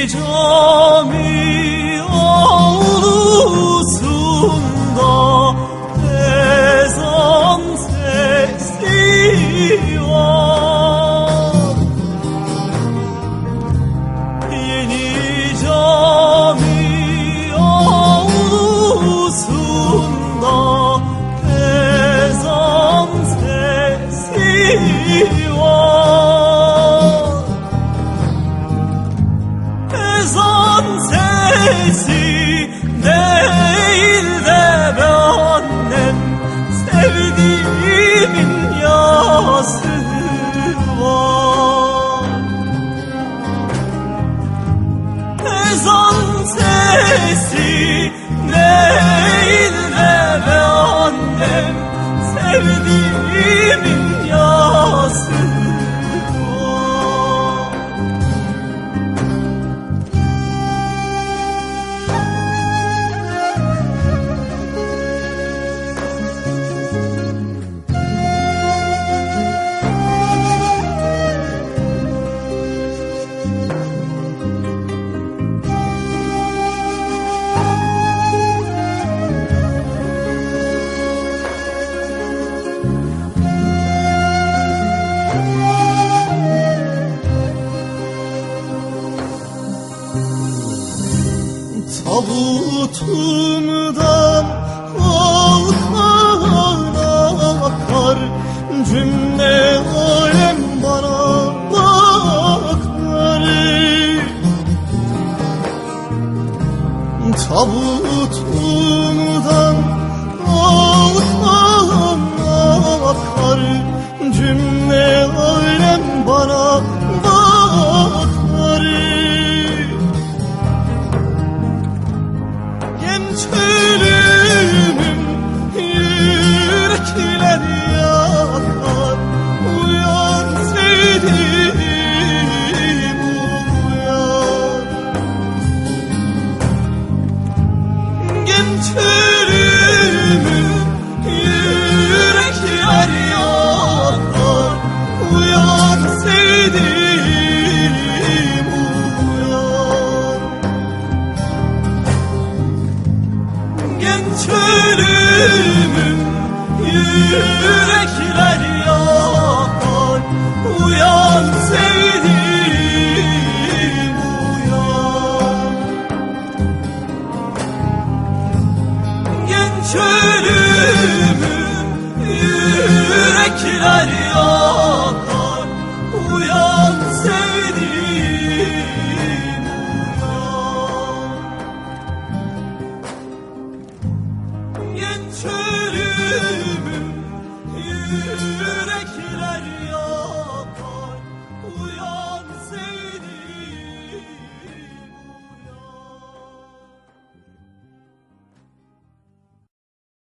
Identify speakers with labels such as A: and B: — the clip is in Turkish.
A: 雨中。kendisi değil de be annem sevdiğimin yası var. Ezan sesi değil de be annem sevdiğimin yası var Tabutumdan alkan akar Cümle alem bana bakar Tabutumdan yürekler yakar Uyan sevdiğim uyan. Genç ölümüm yürekler yakar Uyan sevdiğim uyan. Genç yürekler yakar Uyan sevdiğim uyan. Genç yürekler yakar Uyan sevdiğim uyan. Genç yürekler yan.